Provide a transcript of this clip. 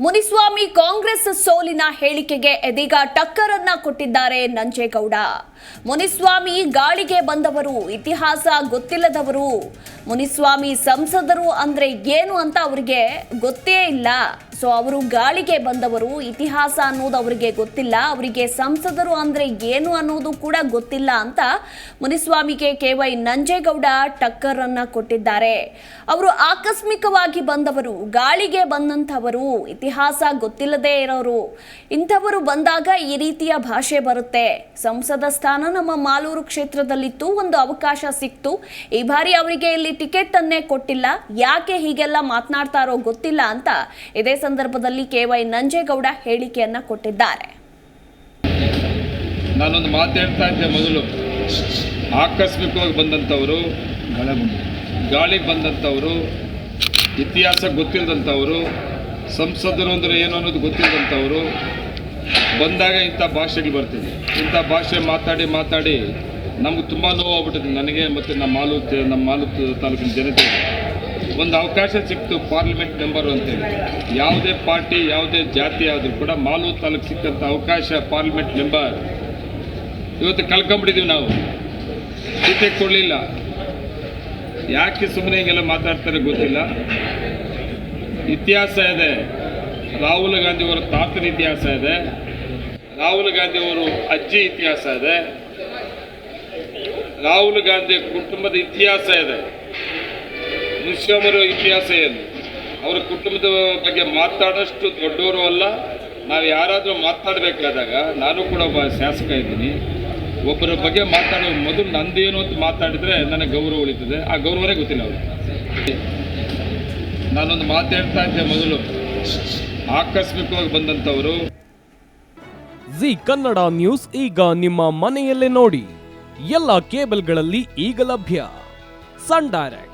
ಮುನಿಸ್ವಾಮಿ ಕಾಂಗ್ರೆಸ್ ಸೋಲಿನ ಹೇಳಿಕೆಗೆ ಎದೀಗ ಟಕ್ಕರನ್ನ ಕೊಟ್ಟಿದ್ದಾರೆ ನಂಜೇಗೌಡ. ಮುನಿಸ್ವಾಮಿ ಗಾಳಿಗೆ ಬಂದವರು, ಇತಿಹಾಸ ಗೊತ್ತಿಲ್ಲದವರು. ಮುನಿಸ್ವಾಮಿ ಸಂಸದರು ಅಂದ್ರೆ ಏನು ಅಂತ ಅವರಿಗೆ ಗೊತ್ತೇ ಇಲ್ಲ. ಸೊ ಅವರು ಗಾಳಿಗೆ ಬಂದವರು, ಇತಿಹಾಸ ಅನ್ನೋದು ಅವರಿಗೆ ಗೊತ್ತಿಲ್ಲ, ಅವರಿಗೆ ಸಂಸದರು ಅಂದ್ರೆ ಏನು ಅನ್ನೋದು ಕೂಡ ಗೊತ್ತಿಲ್ಲ ಅಂತ ಮುನಿಸ್ವಾಮಿಗೆ ಕೆ ವೈ ನಂಜೇಗೌಡ ಟಕ್ಕರ್ ಅನ್ನ ಕೊಟ್ಟಿದ್ದಾರೆ. ಅವರು ಆಕಸ್ಮಿಕವಾಗಿ ಬಂದವರು, ಗಾಳಿಗೆ ಬಂದಂಥವರು, ಇತಿಹಾಸ ಗೊತ್ತಿಲ್ಲದೆ ಇರೋರು. ಇಂಥವರು ಬಂದಾಗ ಈ ರೀತಿಯ ಭಾಷೆ ಬರುತ್ತೆ. ಸಂಸದ ಸ್ಥಾನ ನಮ್ಮ ಮಾಲೂರು ಕ್ಷೇತ್ರದಲ್ಲಿತ್ತು, ಒಂದು ಅವಕಾಶ ಸಿಕ್ತು. ಈ ಬಾರಿ ಅವರಿಗೆ ಇಲ್ಲಿ ಟಿಕೆಟ್ ಅನ್ನೇ ಕೊಟ್ಟಿಲ್ಲ. ಯಾಕೆ ಹೀಗೆಲ್ಲ ಮಾತನಾಡ್ತಾರೋ ಗೊತ್ತಿಲ್ಲ ಅಂತ ಇದೇ ಸಂದರ್ಭದಲ್ಲಿ ಕೆ ವೈ ನಂಜೇಗೌಡ ಹೇಳಿಕೆಯನ್ನ ಕೊಟ್ಟಿದ್ದಾರೆ. ನಾನೊಂದು ಮಾತು ಹೇಳ್ತಾ ಇದ್ದೆ ಮೊದಲು. ಆಕಸ್ಮಿಕವಾಗಿ ಬಂದಂಥವರು ಗಾಳಿಗೆ ಬಂದಂಥವರು, ಇತಿಹಾಸ ಗೊತ್ತಿಲ್ಲದಂಥವರು ಸಂಸದರು ಅಂದರೆ ಏನು ಅನ್ನೋದು ಗೊತ್ತಿಲ್ಲದಂಥವರು ಬಂದಾಗ ಇಂಥ ಭಾಷೆಗೆ ಬರ್ತಿದೆ. ಇಂಥ ಭಾಷೆ ಮಾತಾಡಿ ಮಾತಾಡಿ ನಮ್ಗೆ ತುಂಬ ನೋವಾಗ್ಬಿಟ್ಟಿದೆ ನನಗೆ ಮತ್ತು ನಮ್ಮ ಮಾಲೂತ್ ನಮ್ಮ ಮಾಲೂತ್ ತಾಲೂಕಿನ ಜನತೆ ಒಂದು ಅವಕಾಶ ಸಿಕ್ತು ಪಾರ್ಲಿಮೆಂಟ್ ಮೆಂಬರು ಅಂತೇಳಿ ಯಾವುದೇ ಪಾರ್ಟಿ, ಯಾವುದೇ ಜಾತಿ ಆದರೂ ಕೂಡ ಮಾಲೂರು ತಾಲೂಕು ಸಿಕ್ಕಂಥ ಅವಕಾಶ ಪಾರ್ಲಿಮೆಂಟ್ ಮೆಂಬರ್ ಇವತ್ತು ಕಳ್ಕೊಂಬಿಟ್ಟಿದ್ದೀವಿ ನಾವು. ಸೀಟೆ ಕೊಡಲಿಲ್ಲ. ಯಾಕೆ ಸುಮ್ಮನೆ ಹಿಂಗೆಲ್ಲ ಮಾತಾಡ್ತಾರೆ ಗೊತ್ತಿಲ್ಲ. ಇತಿಹಾಸ ಇದೆ. ರಾಹುಲ್ ಗಾಂಧಿ ಅವರ ತಾತನ ಇತಿಹಾಸ ಇದೆ. ರಾಹುಲ್ ಗಾಂಧಿ ಅವರು ಅಜ್ಜಿ ಇತಿಹಾಸ ಇದೆ. ರಾಹುಲ್ ಗಾಂಧಿ ಕುಟುಂಬದ ಇತಿಹಾಸ ಇದೆ. ಮುನ್ಸ್ವಾಮರ ಇತಿಹಾಸ ಏನು? ಅವರ ಕುಟುಂಬದ ಬಗ್ಗೆ ಮಾತಾಡೋಷ್ಟು ದೊಡ್ಡವರು ಅಲ್ಲ. ನಾವು ಯಾರಾದರೂ ಮಾತಾಡಬೇಕಾದಾಗ ನಾನು ಕೂಡ ಒಬ್ಬ ಶಾಸಕ ಇದ್ದೀನಿ. ಒಬ್ಬರ ಬಗ್ಗೆ ಮಾತಾಡೋ ಮೊದಲು ನಂದೇನು ಅಂತ ಮಾತಾಡಿದರೆ ನನಗೆ ಗೌರವ ಉಳಿತದೆ. ಆ ಗೌರವನೇ ಗೊತ್ತಿಲ್ಲ ಅವರು ನಾನೊಂದು ಮಾತು ಹೇಳ್ತಾ ಇದ್ದೆ ಮೊದಲು. ಆಕಸ್ಮಿಕವಾಗಿ ಬಂದಂಥವರು. ಜಿ ಕನ್ನಡ ನ್ಯೂಸ್ ಈಗ ನಿಮ್ಮ ಮನೆಯಲ್ಲೇ ನೋಡಿ. ಎಲ್ಲ ಕೇಬಲ್ಗಳಲ್ಲಿ ಈಗ ಲಭ್ಯ. Sun Direct.